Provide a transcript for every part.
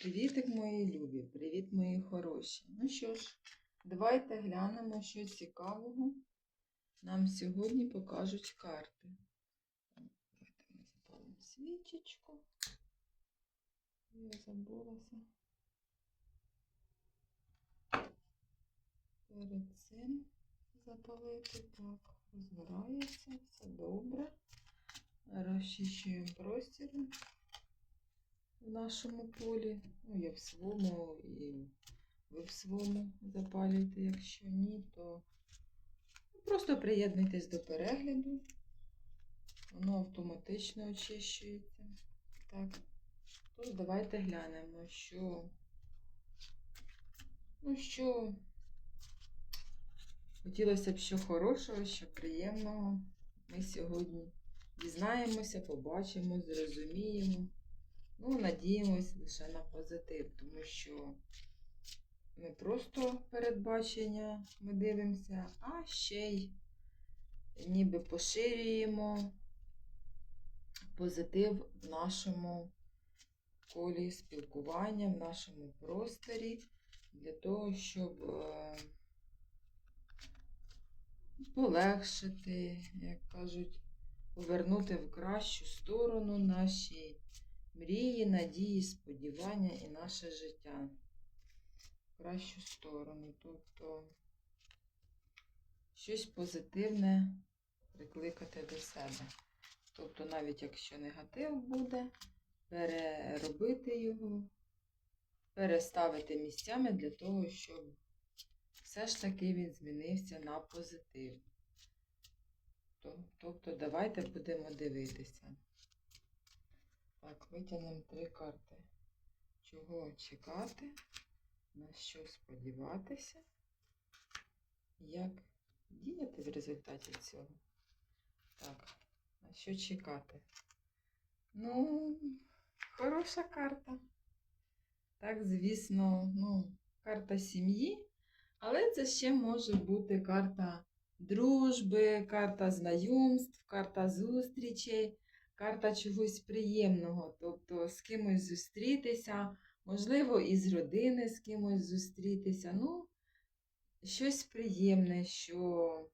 Привітик, мої любі, привіт, мої хороші. Ну що ж, давайте глянемо, що цікавого нам сьогодні покажуть карти. Давайте ми запалимо свічечку. Я забулася. Перед цим запалити. Так, розгорається, все добре. Розчищуємо простір в нашому полі. Ну, я в своєму і ви в своєму запалюєте. Якщо ні, то просто приєднуйтесь до перегляду. Воно автоматично очищується. Так. Тож давайте глянемо, що. Ну, що. Хотілося б що хорошого, що приємного. Ми сьогодні дізнаємося, побачимо, зрозуміємо. Ну, надіємось лише на позитив, тому що не просто передбачення ми дивимося, а ще й ніби поширюємо позитив в нашому колі спілкування, в нашому просторі, для того, щоб е, полегшити, як кажуть, повернути в кращу сторону наші мрії, надії, сподівання і наше життя в кращу сторону. Тобто щось позитивне прикликати до себе. Тобто, навіть якщо негатив буде, переробити його, переставити місцями для того, щоб все ж таки він змінився на позитив. Тобто, давайте будемо дивитися. Так, витягнемо три карти. Чого чекати, на що сподіватися, як діяти в результаті цього. Так, на що чекати? Ну, хороша карта. Так, звісно, ну, карта сім'ї, але це ще може бути карта дружби, карта знайомств, карта зустрічей карта чогось приємного, тобто з кимось зустрітися, можливо, із родини з кимось зустрітися. Ну, щось приємне, що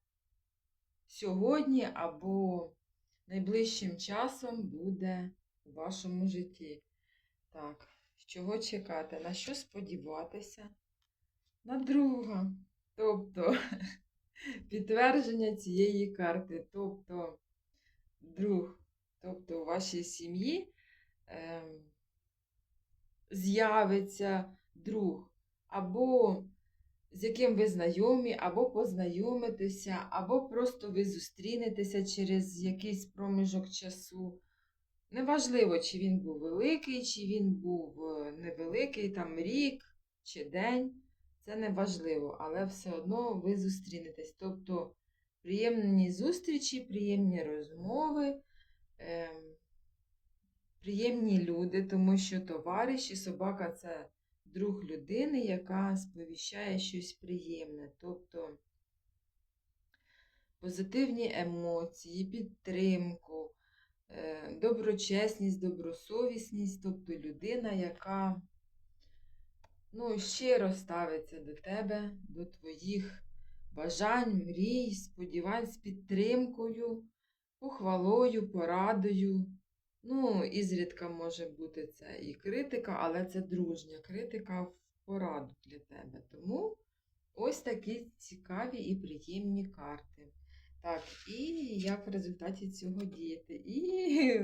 сьогодні або найближчим часом буде у вашому житті. Так, чого чекати? На що сподіватися? На друга. Тобто підтвердження цієї карти. Тобто, друг. Тобто у вашій сім'ї ем, з'явиться друг, або з яким ви знайомі, або познайомитеся, або просто ви зустрінетеся через якийсь проміжок часу. Неважливо, чи він був великий, чи він був е, невеликий, там рік чи день. Це не важливо, але все одно ви зустрінетесь. Тобто приємні зустрічі, приємні розмови приємні люди, тому що товариш і собака це друг людини, яка сповіщає щось приємне. Тобто позитивні емоції, підтримку, е, доброчесність, добросовісність, тобто людина, яка ну, щиро ставиться до тебе, до твоїх бажань, мрій, сподівань з підтримкою похвалою, порадою. Ну, і зрідка може бути це і критика, але це дружня критика в пораду для тебе. Тому ось такі цікаві і приємні карти. Так, і як в результаті цього діяти? І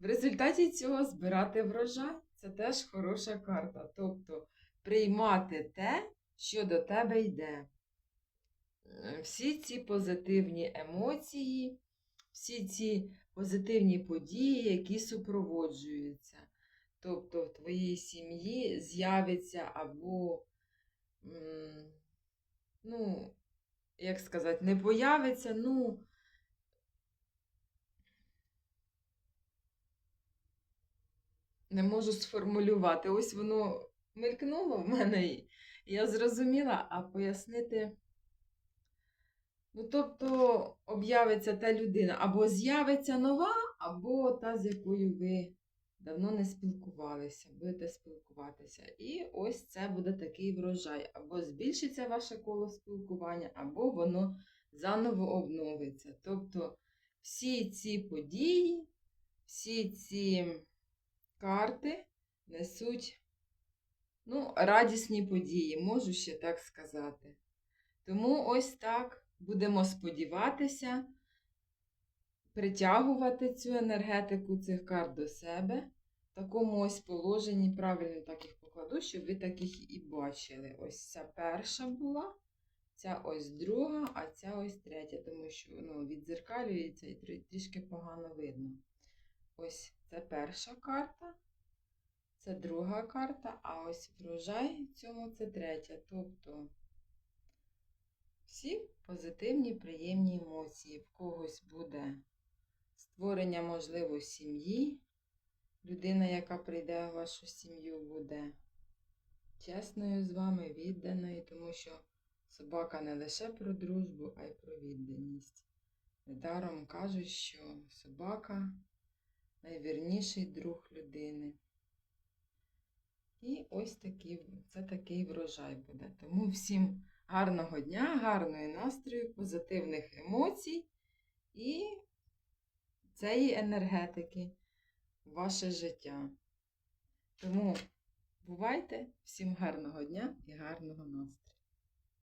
в результаті цього збирати врожай це теж хороша карта. Тобто приймати те, що до тебе йде. Всі ці позитивні емоції всі ці позитивні події, які супроводжуються. Тобто в твоїй сім'ї з'явиться або, ну, як сказати, не появиться, ну, не можу сформулювати. Ось воно мелькнуло в мене, і я зрозуміла, а пояснити. Ну, тобто об'явиться та людина, або з'явиться нова, або та, з якою ви давно не спілкувалися, будете спілкуватися. І ось це буде такий врожай. Або збільшиться ваше коло спілкування, або воно заново обновиться. Тобто всі ці події, всі ці карти несуть ну, радісні події, можу ще так сказати. Тому ось так будемо сподіватися притягувати цю енергетику цих карт до себе. В такому ось положенні, правильно так їх покладу, щоб ви таких і бачили. Ось ця перша була, ця ось друга, а ця ось третя, тому що ну, відзеркалюється і трішки погано видно. Ось це перша карта, це друга карта, а ось врожай цьому це третя. Тобто всі позитивні, приємні емоції. В когось буде створення, можливо, сім'ї. Людина, яка прийде в вашу сім'ю, буде чесною з вами, відданою, тому що собака не лише про дружбу, а й про відданість. Недаром кажуть, що собака найвірніший друг людини. І ось такий, це такий врожай буде. Тому всім гарного дня, гарної настрою, позитивних емоцій і цієї енергетики в ваше життя. Тому бувайте, всім гарного дня і гарного настрою!